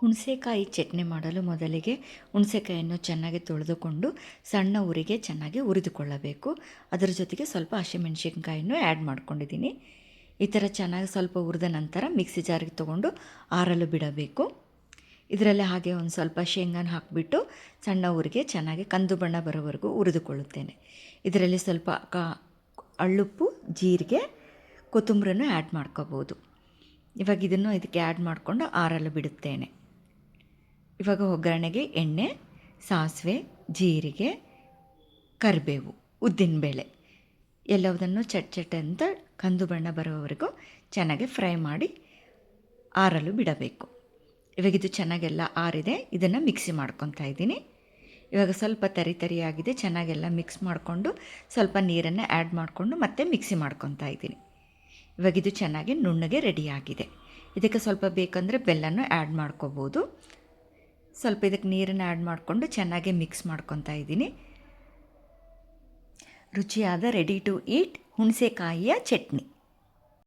ಹುಣಸೆಕಾಯಿ ಚಟ್ನಿ ಮಾಡಲು ಮೊದಲಿಗೆ ಹುಣಸೆಕಾಯಿಯನ್ನು ಚೆನ್ನಾಗಿ ತೊಳೆದುಕೊಂಡು ಸಣ್ಣ ಉರಿಗೆ ಚೆನ್ನಾಗಿ ಹುರಿದುಕೊಳ್ಳಬೇಕು. ಅದರ ಜೊತೆಗೆ ಸ್ವಲ್ಪ ಹಸಿಮೆಣ್ಸಿನ್ಕಾಯನ್ನು ಆ್ಯಡ್ ಮಾಡ್ಕೊಂಡಿದ್ದೀನಿ. ಈ ಥರ ಚೆನ್ನಾಗಿ ಸ್ವಲ್ಪ ಹುರಿದ ನಂತರ ಮಿಕ್ಸಿ ಜಾರಿಗೆ ತೊಗೊಂಡು ಆರಲು ಬಿಡಬೇಕು. ಇದರಲ್ಲಿ ಹಾಗೆ ಒಂದು ಸ್ವಲ್ಪ ಶೇಂಗಾನ ಹಾಕಿಬಿಟ್ಟು ಸಣ್ಣ ಊರಿಗೆ ಚೆನ್ನಾಗಿ ಕಂದು ಬಣ್ಣ ಬರೋವರೆಗೂ ಹುರಿದುಕೊಳ್ಳುತ್ತೇನೆ. ಇದರಲ್ಲಿ ಸ್ವಲ್ಪ ಕ ಅಳ್ಳುಪ್ಪು, ಜೀರಿಗೆ, ಕೊತ್ತಂಬರಿನೂ ಆ್ಯಡ್ ಮಾಡ್ಕೋಬೋದು. ಇವಾಗ ಇದನ್ನು ಇದಕ್ಕೆ ಆ್ಯಡ್ ಮಾಡಿಕೊಂಡು ಆರಲು ಬಿಡುತ್ತೇನೆ. ಇವಾಗ ಒಗ್ಗರಣೆಗೆ ಎಣ್ಣೆ, ಸಾಸಿವೆ, ಜೀರಿಗೆ, ಕರಿಬೇವು ಉದ್ದಿನಬೇಳೆ ಎಲ್ಲವುದನ್ನು ಚಟ್ ಚಟ್ ಅಂತ ಕಂದು ಬಣ್ಣ ಬರೋವರೆಗೂ ಚೆನ್ನಾಗಿ ಫ್ರೈ ಮಾಡಿ ಆರಲು ಬಿಡಬೇಕು. ಇವಾಗ ಇದು ಚೆನ್ನಾಗೆಲ್ಲ ಆರಿದೆ, ಇದನ್ನು ಮಿಕ್ಸಿ ಮಾಡ್ಕೊತಾ ಇದ್ದೀನಿ. ಇವಾಗ ಸ್ವಲ್ಪ ತರಿ ತರಿಯಾಗಿದೆ, ಚೆನ್ನಾಗೆಲ್ಲ ಮಿಕ್ಸ್ ಮಾಡಿಕೊಂಡು ಸ್ವಲ್ಪ ನೀರನ್ನು ಆ್ಯಡ್ ಮಾಡಿಕೊಂಡು ಮತ್ತೆ ಮಿಕ್ಸಿ ಮಾಡ್ಕೊತಾ ಇದ್ದೀನಿ. ಇವಾಗ ಇದು ಚೆನ್ನಾಗಿ ನುಣ್ಣಗೆ ರೆಡಿಯಾಗಿದೆ ಇದಕ್ಕೆ ಸ್ವಲ್ಪ ಬೇಕಂದರೆ ಬೆಲ್ಲನೂ ಆ್ಯಡ್ ಮಾಡ್ಕೋಬೋದು. ಸ್ವಲ್ಪ ಇದಕ್ಕೆ ನೀರನ್ನು ಆ್ಯಡ್ ಮಾಡಿಕೊಂಡು ಚೆನ್ನಾಗಿ ಮಿಕ್ಸ್ ಮಾಡ್ಕೊತಾ ಇದ್ದೀನಿ. ರುಚಿಯಾದ ರೆಡಿ ಟು ಈಟ್ ಹುಣಸೆಕಾಯಿಯ ಚಟ್ನಿ.